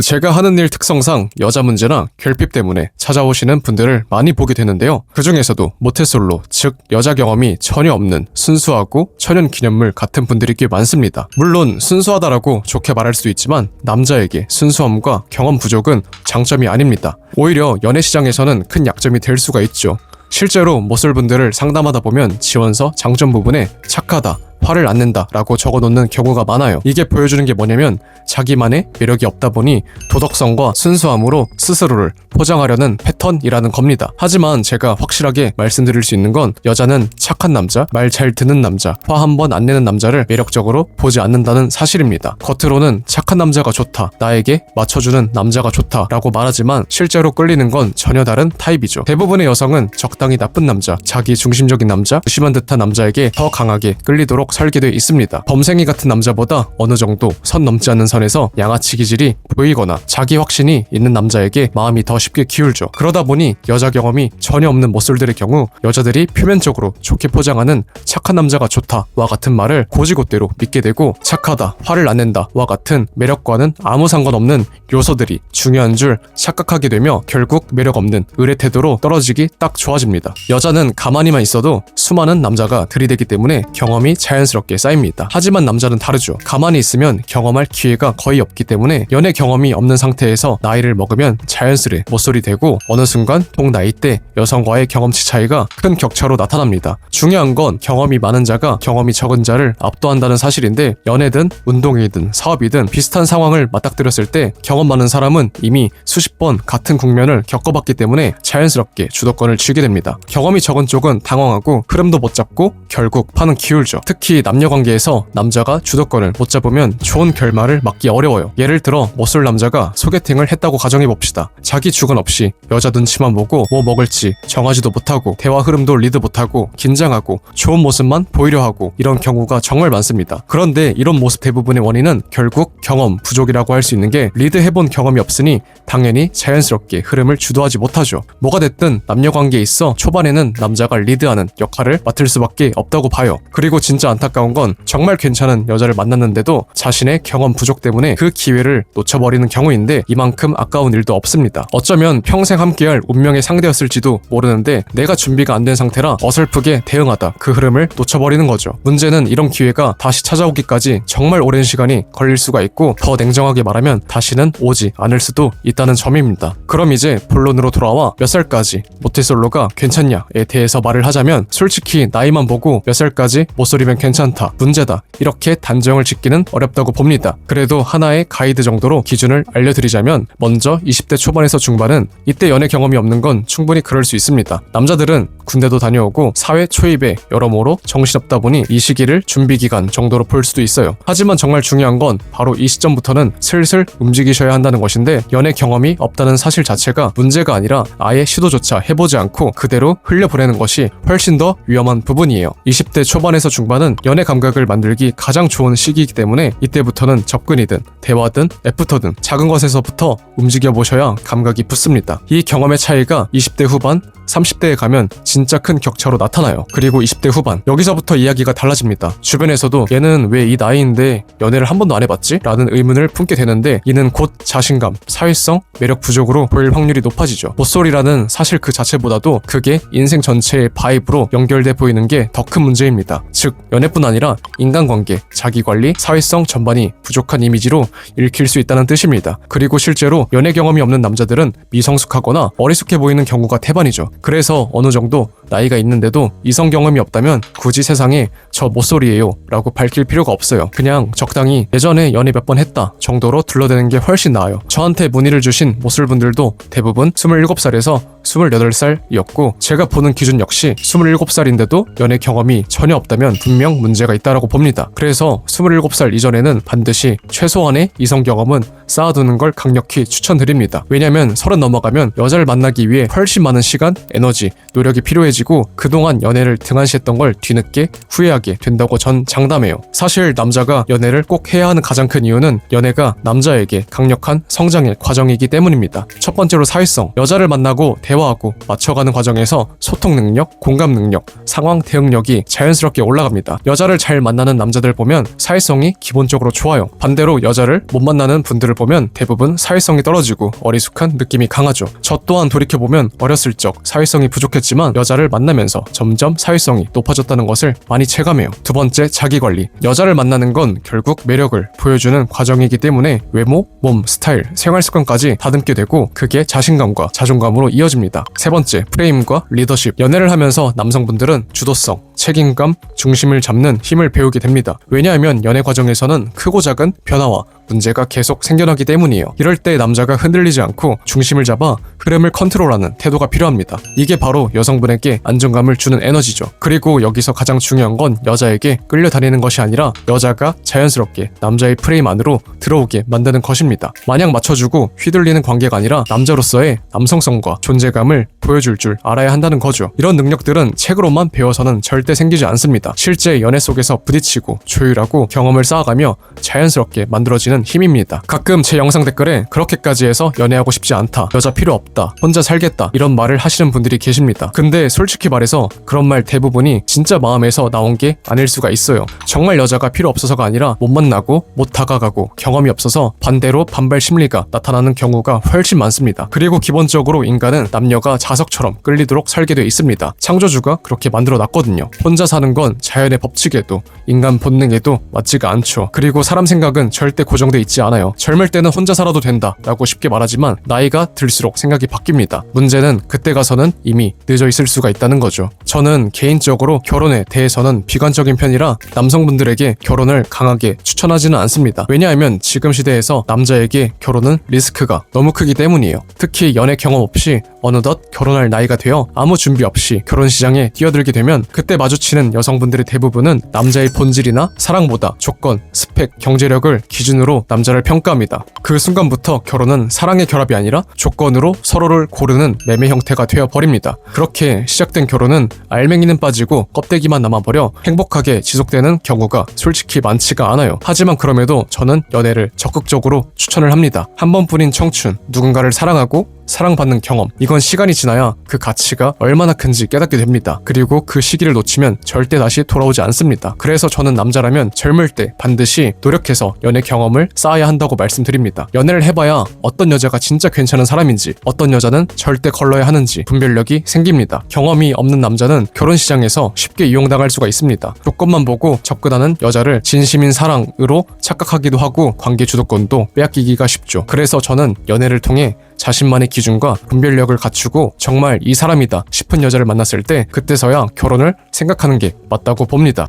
제가 하는 일 특성상 여자 문제나 결핍 때문에 찾아오시는 분들을 많이 보게 되는데요. 그 중에서도 모태솔로, 즉 여자 경험이 전혀 없는 순수하고 천연 기념물 같은 분들이 꽤 많습니다. 물론 순수하다라고 좋게 말할 수 있지만 남자에게 순수함과 경험 부족은 장점이 아닙니다. 오히려 연애 시장에서는 큰 약점이 될 수가 있죠. 실제로 모쏠분들을 상담하다 보면 지원서 장점 부분에 착하다, 화를 안 낸다라고 적어놓는 경우가 많아요. 이게 보여주는 게 뭐냐면 자기만의 매력이 없다 보니 도덕성과 순수함으로 스스로를 포장하려는 패턴이라는 겁니다. 하지만 제가 확실하게 말씀드릴 수 있는 건 여자는 착한 남자, 말 잘 듣는 남자, 화 한 번 안 내는 남자를 매력적으로 보지 않는다는 사실입니다. 겉으로는 착한 남자가 좋다, 나에게 맞춰주는 남자가 좋다라고 말하지만 실제로 끌리는 건 전혀 다른 타입이죠. 대부분의 여성은 적당히 나쁜 남자, 자기 중심적인 남자, 심한 듯한 남자에게 더 강하게 끌리도록 설계되어 있습니다. 범생이 같은 남자보다 어느 정도 선 넘지 않는 선에서 양아치 기질이 보이거나 자기 확신이 있는 남자에게 마음이 더 쉽게 기울죠. 그러다 보니 여자 경험이 전혀 없는 모쏠들의 경우 여자들이 표면적으로 좋게 포장하는 착한 남자가 좋다와 같은 말을 고지고대로 믿게 되고 착하다, 화를 안 낸다와 같은 매력과는 아무 상관없는 요소들이 중요한 줄 착각하게 되며 결국 매력 없는 의뢰 태도로 떨어지기 딱 좋아집니다. 여자는 가만히만 있어도 수많은 남자가 들이대기 때문에 경험이 자연 스럽게 쌓입니다. 하지만 남자는 다르죠. 가만히 있으면 경험할 기회가 거의 없기 때문에 연애 경험이 없는 상태에서 나이를 먹으면 자연스레 못소리 되고 어느 순간 동 나이 때 여성과의 경험치 차이가 큰 격차로 나타납니다. 중요한 건 경험이 많은 자가 경험이 적은 자를 압도한다는 사실인데 연애든 운동이든 사업이든 비슷한 상황을 맞닥뜨렸을 때 경험 많은 사람은 이미 수십 번 같은 국면을 겪어봤기 때문에 자연스럽게 주도권을 쥐게 됩니다. 경험이 적은 쪽은 당황하고 흐름도 못 잡고 결국 판은 기울죠. 특히 남녀 관계에서 남자가 주도권을 못 잡으면 좋은 결말을 맞기 어려워요. 예를 들어 못쏠 남자가 소개팅을 했다고 가정해 봅시다. 자기 주관 없이 여자 눈치만 보고 뭐 먹을지 정하지도 못하고 대화 흐름도 리드 못하고 긴장하고 좋은 모습만 보이려 하고 이런 경우가 정말 많습니다. 그런데 이런 모습 대부분의 원인은 결국 경험 부족이라고 할 수 있는 게 리드 해본 경험이 없으니 당연히 자연스럽게 흐름을 주도하지 못하죠. 뭐가 됐든 남녀 관계에 있어 초반에는 남자가 리드하는 역할을 맡을 수밖에 없다고 봐요. 그리고 진짜 안타까운 건 정말 괜찮은 여자를 만났는데도 자신의 경험 부족 때문에 그 기회를 놓쳐버리는 경우인데 이만큼 아까운 일도 없습니다. 어쩌면 평생 함께할 운명의 상대였을지도 모르는데 내가 준비가 안 된 상태라 어설프게 대응하다 그 흐름을 놓쳐버리는 거죠. 문제는 이런 기회가 다시 찾아오기까지 정말 오랜 시간이 걸릴 수가 있고 더 냉정하게 말하면 다시는 오지 않을 수도 있다는 점입니다. 그럼 이제 본론으로 돌아와 몇 살까지 모태솔로가 괜찮냐에 대해서 말을 하자면 솔직히 나이만 보고 몇 살까지 모쏠이면 괜찮 다, 문제다 이렇게 단정을 짓기는 어렵다고 봅니다. 그래도 하나의 가이드 정도로 기준을 알려드리자면 먼저 20대 초반에서 중반은 이때 연애 경험이 없는 건 충분히 그럴 수 있습니다. 남자들은 군대도 다녀오고 사회 초입에 여러모로 정신없다 보니 이 시기를 준비 기간 정도로 볼 수도 있어요. 하지만 정말 중요한 건 바로 이 시점부터는 슬슬 움직이셔야 한다는 것인데 연애 경험이 없다는 사실 자체가 문제가 아니라 아예 시도조차 해보지 않고 그대로 흘려보내는 것이 훨씬 더 위험한 부분이에요. 20대 초반에서 중반은 연애 감각을 만들기 가장 좋은 시기이기 때문에 이때부터는 접근이든 대화든 애프터든 작은 것에서부터 움직여 보셔야 감각이 붙습니다. 이 경험의 차이가 20대 후반 30대에 가면 진짜 큰 격차로 나타나요. 그리고 20대 후반 여기서부터 이야기가 달라집니다. 주변에서도 얘는 왜 이 나이인데 연애를 한 번도 안 해봤지? 라는 의문을 품게 되는데 이는 곧 자신감, 사회성, 매력 부족으로 보일 확률이 높아지죠. 모쏠이라는 사실 그 자체보다도 그게 인생 전체의 바이브로 연결돼 보이는 게 더 큰 문제입니다. 즉 연애뿐 아니라 인간관계, 자기관리, 사회성 전반이 부족한 이미지로 읽힐 수 있다는 뜻입니다. 그리고 실제로 연애 경험이 없는 남자들은 미성숙하거나 어리숙해 보이는 경우가 태반이죠. 그래서 어느 정도 나이가 있는데도 이성 경험이 없다면 굳이 세상에 저 모쏠이에요 라고 밝힐 필요가 없어요. 그냥 적당히 예전에 연애 몇 번 했다 정도로 둘러대는 게 훨씬 나아요. 저한테 문의를 주신 모쏠분들도 대부분 27살에서 28살이었고 제가 보는 기준 역시 27살인데도 연애 경험이 전혀 없다면 분명 문제가 있다라고 봅니다. 그래서 27살 이전에는 반드시 최소한의 이성 경험은 쌓아두는 걸 강력히 추천드립니다. 왜냐면 30 넘어가면 여자를 만나기 위해 훨씬 많은 시간, 에너지, 노력이 필요해지고 그동안 연애를 등한시했던 걸 뒤늦게 후회하게 된다고 전 장담해요. 사실 남자가 연애를 꼭 해야 하는 가장 큰 이유는 연애가 남자에게 강력한 성장의 과정이기 때문입니다. 첫 번째로 사회성. 여자를 만나고 대화하고 맞춰가는 과정에서 소통 능력, 공감 능력, 상황 대응력이 자연스럽게 올라갑니다. 여자를 잘 만나는 남자들 보면 사회성이 기본적으로 좋아요. 반대로 여자를 못 만나는 분들을 보면 대부분 사회성이 떨어지고 어리숙한 느낌이 강하죠. 저 또한 돌이켜보면 어렸을 적 사회성이 부족했지만 여자를 만나면서 점점 사회성이 높아졌다는 것을 많이 체감해요. 두 번째, 자기 관리. 여자를 만나는 건 결국 매력을 보여주는 과정이기 때문에 외모, 몸, 스타일, 생활 습관까지 다듬게 되고 그게 자신감과 자존감으로 이어집니다. 세 번째, 프레임과 리더십. 연애를 하면서 남성분들은 주도성, 책임감, 중심을 잡는 힘을 배우게 됩니다. 왜냐하면 연애 과정에서는 크고 작은 변화와 문제가 계속 생겨나기 때문이에요. 이럴 때 남자가 흔들리지 않고 중심을 잡아 흐름을 컨트롤하는 태도가 필요합니다. 이게 바로 여성분에게 안정감을 주는 에너지죠. 그리고 여기서 가장 중요한 건 여자에게 끌려다니는 것이 아니라 여자가 자연스럽게 남자의 프레임 안으로 들어오게 만드는 것입니다. 마냥 맞춰주고 휘둘리는 관계가 아니라 남자로서의 남성성과 존재감을 보여줄 줄 알아야 한다는 거죠. 이런 능력들은 책으로만 배워서는 절대 생기지 않습니다. 실제 연애 속에서 부딪히고 조율하고 경험을 쌓아가며 자연스럽게 만들어지는 힘입니다. 가끔 제 영상 댓글에 그렇게까지 해서 연애하고 싶지 않다. 여자 필요 없다. 혼자 살겠다. 이런 말을 하시는 분들이 계십니다. 근데 솔직히 말해서 그런 말 대부분이 진짜 마음에서 나온 게 아닐 수가 있어요. 정말 여자가 필요 없어서가 아니라 못 만나고 못 다가가고 경험이 없어서 반대로 반발 심리가 나타나는 경우가 훨씬 많습니다. 그리고 기본적으로 인간은 남녀가 자석처럼 끌리도록 설계되어 있습니다. 창조주가 그렇게 만들어 놨거든요. 혼자 사는 건 자연의 법칙에도 인간 본능에도 맞지가 않죠. 그리고 사람 생각은 절대 고정 돼 있지 않아요. 젊을 때는 혼자 살아도 된다 라고 쉽게 말하지만 나이가 들수록 생각이 바뀝니다. 문제는 그때 가서는 이미 늦어 있을 수가 있다는 거죠. 저는 개인적으로 결혼에 대해서는 비관적인 편이라 남성분들에게 결혼을 강하게 추천하지는 않습니다. 왜냐하면 지금 시대에서 남자에게 결혼은 리스크가 너무 크기 때문이에요. 특히 연애 경험 없이 어느덧 결혼할 나이가 되어 아무 준비 없이 결혼 시장에 뛰어들게 되면 그때 마주치는 여성분들의 대부분은 남자의 본질이나 사랑보다 조건, 스펙, 경제력을 남자를 평가합니다. 그 순간부터 결혼은 사랑의 결합이 아니라 조건으로 서로를 고르는 매매 형태가 되어 버립니다. 그렇게 시작된 결혼은 알맹이는 빠지고 껍데기만 남아버려 행복하게 지속되는 경우가 솔직히 많지가 않아요. 하지만 그럼에도 저는 연애를 적극적으로 추천을 합니다. 한 번뿐인 청춘, 누군가를 사랑하고 사랑받는 경험. 이건 시간이 지나야 그 가치가 얼마나 큰지 깨닫게 됩니다. 그리고 그 시기를 놓치면 절대 다시 돌아오지 않습니다. 그래서 저는 남자라면 젊을 때 반드시 노력해서 연애 경험을 쌓아야 한다고 말씀드립니다. 연애를 해봐야 어떤 여자가 진짜 괜찮은 사람인지, 어떤 여자는 절대 걸러야 하는지 분별력이 생깁니다. 경험이 없는 남자는 결혼 시장에서 쉽게 이용당할 수가 있습니다. 조건만 보고 접근하는 여자를 진심인 사랑으로 착각하기도 하고 관계 주도권도 빼앗기기가 쉽죠. 그래서 저는 연애를 통해 자신만의 기준과 분별력을 갖추고 정말 이 사람이다 싶은 여자를 만났을 때 그때서야 결혼을 생각하는 게 맞다고 봅니다.